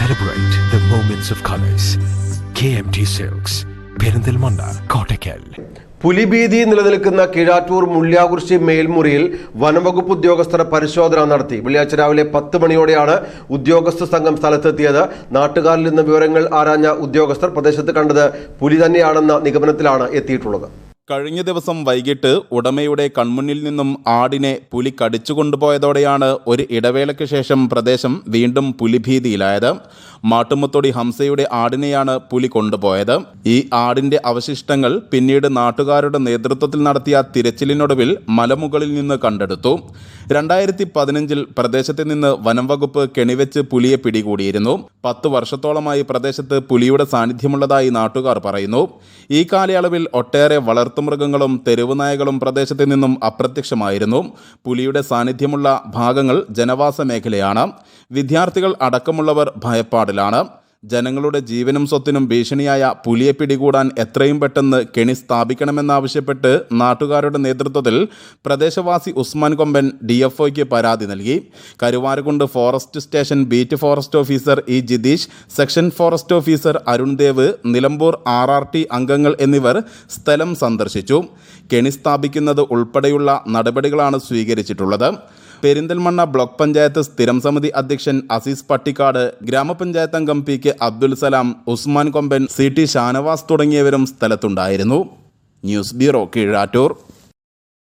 Celebrate the moments of colors. KMT silks Perinthalmanna Kottakkal പുലിഭീതി നിലനിൽക്കുന്ന കീഴാറ്റൂർ മുള്ളിയാകുറിശി മേൽമുറിയിൽ വനംവകുപ്പ് ഉദ്യോഗസ്ഥർ പരിശോധന നടത്തി. വെള്ളിയാഴ്ച രാവിലെ പത്ത് മണിയോടെയാണ് ഉദ്യോഗസ്ഥ സംഘം സ്ഥലത്തെത്തിയത്. നാട്ടുകാരിൽ നിന്ന് വിവരങ്ങൾ ആരാഞ്ഞ ഉദ്യോഗസ്ഥർ പ്രദേശത്ത് കണ്ടത് പുലി തന്നെയാണെന്ന നിഗമനത്തിലാണ് എത്തിയിട്ടുള്ളത്. കഴിഞ്ഞ ദിവസം വൈകിട്ട് ഉടമയുടെ കൺമുന്നിൽ നിന്നും ആടിനെ പുലി കടിച്ചു കൊണ്ടുപോയതോടെയാണ് ഒരു ഇടവേളയ്ക്ക് ശേഷം പ്രദേശം വീണ്ടും പുലിഭീതിയിലായത്. മാട്ടുമുത്തൊടി ഹംസയുടെ ആടിനെയാണ് പുലി കൊണ്ടുപോയത്. ഈ ആടിന്റെ അവശിഷ്ടങ്ങൾ പിന്നീട് നാട്ടുകാരുടെ നേതൃത്വത്തിൽ നടത്തിയ തിരച്ചിലിനൊടുവിൽ മലമുകളിൽ നിന്ന് കണ്ടെടുത്തു. രണ്ടായിരത്തി പതിനഞ്ചിൽ പ്രദേശത്ത് നിന്ന് വനം വകുപ്പ് കെണിവെച്ച് പുലിയെ പിടികൂടിയിരുന്നു. പത്ത് വർഷത്തോളമായി പ്രദേശത്ത് പുലിയുടെ സാന്നിധ്യമുള്ളതായി നാട്ടുകാർ പറയുന്നു. ഈ കാലയളവിൽ ഒട്ടേറെ വളർത്തുമൃഗങ്ങളും തെരുവുനായകളും പ്രദേശത്തു നിന്നും അപ്രത്യക്ഷമായിരുന്നു. പുലിയുടെ സാന്നിധ്യമുള്ള ഭാഗങ്ങൾ ജനവാസ മേഖലയാണ്. വിദ്യാർത്ഥികൾ അടക്കമുള്ളവർ ഭയപ്പാടിലാണ്. ജനങ്ങളുടെ ജീവനും സ്വത്തിനും ഭീഷണിയായ പുലിയെ പിടികൂടാൻ എത്രയും പെട്ടെന്ന് കെണി സ്ഥാപിക്കണമെന്നാവശ്യപ്പെട്ട് നാട്ടുകാരുടെ നേതൃത്വത്തിൽ പ്രദേശവാസി ഉസ്മാൻ കൊമ്പൻ ഡി എഫ് ഒയ്ക്ക് പരാതി നൽകി. Karuvarakundu forest station beat forest officer E Jithesh section forest officer Arundev Nilambur R R T അംഗങ്ങൾ എന്നിവർ സ്ഥലം സന്ദർശിച്ചു. കെണി സ്ഥാപിക്കുന്നത് ഉൾപ്പെടെയുള്ള നടപടികളാണ് സ്വീകരിച്ചിട്ടുള്ളത്. പെരിന്തൽമണ്ണ ബ്ലോക്ക് പഞ്ചായത്ത് സ്ഥിരം സമിതി അധ്യക്ഷൻ അസീസ് പട്ടിക്കാട് ഗ്രാമപഞ്ചായത്ത് അംഗം P K Abdul Salam Usman Komban C T Shanavas തുടങ്ങിയവരും സ്ഥലത്തുണ്ടായിരുന്നു. News bureau Keezhattur.